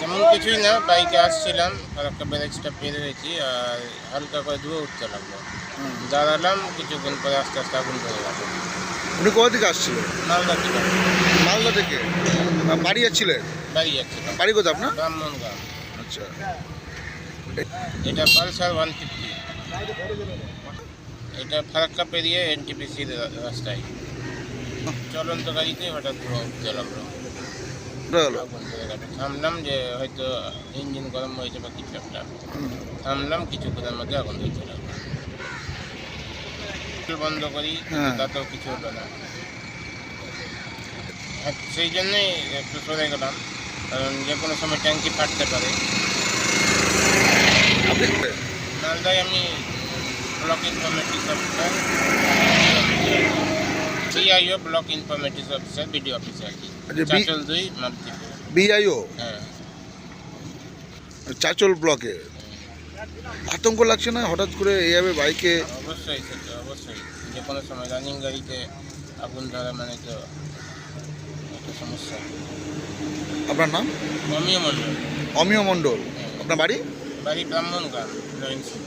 তেমন কিছুই না বাইকে আসছিলাম আর একটা ব্যারেজটা পেরে হয়েছি আর হালকা করে ধুয়ে উঠতে লাগল দাঁড়ালাম কিছুক্ষণ পরে আস্তে আস্তে আগুন ধরে গেল। উনি কোথা থেকে আসছিলেন? মালদা থেকে। মালদা থেকে? বাড়ি যাচ্ছিলেন? বাড়ি যাচ্ছিলাম। বাড়ি কোথায় আপনার? ব্রাহ্মণ গ্রাম আচ্ছা। এটা পালসার ওয়ান ফিফটি। এটা ফারাক্কা পেরিয়ে এনটিপিসির রাস্তায়। চলন্ত গাড়িতে হঠাৎ ধোঁয়া উঠতে লাগল গেল ধরে থামলাম যে হয়তো ইঞ্জিন গরম হয়েছে বা কিছু একটা থামলাম কিছুক্ষণের মধ্যে আগুন ধরতে লাগল বন্ধ করি। তাতেও কিছু হলো না সেই জন্যই একটু সরে গেলাম কারণ যে কোনো সময় ট্যাঙ্কি ফাটতে পারে। মালদায় আমি block informatics officer CIO block informatics officer BDO অফিসে আর কি চাচল দুই বিআইও হ্যাঁ। চাচল ব্লকে আতঙ্ক লাগছে না? হঠাৎ করে এইভাবে বাইকে অবশ্যই সেটা অবশ্যই। যে কোনো সময় রানিং গাড়িতে আগুন ধরা মানে তো একটা সমস্যা। আপনার নাম? অমিয় মণ্ডল। অমিয় মণ্ডল। আপনার বাড়ি? বাড়ি ব্রাহ্মণ গ্রাম লরেন্সি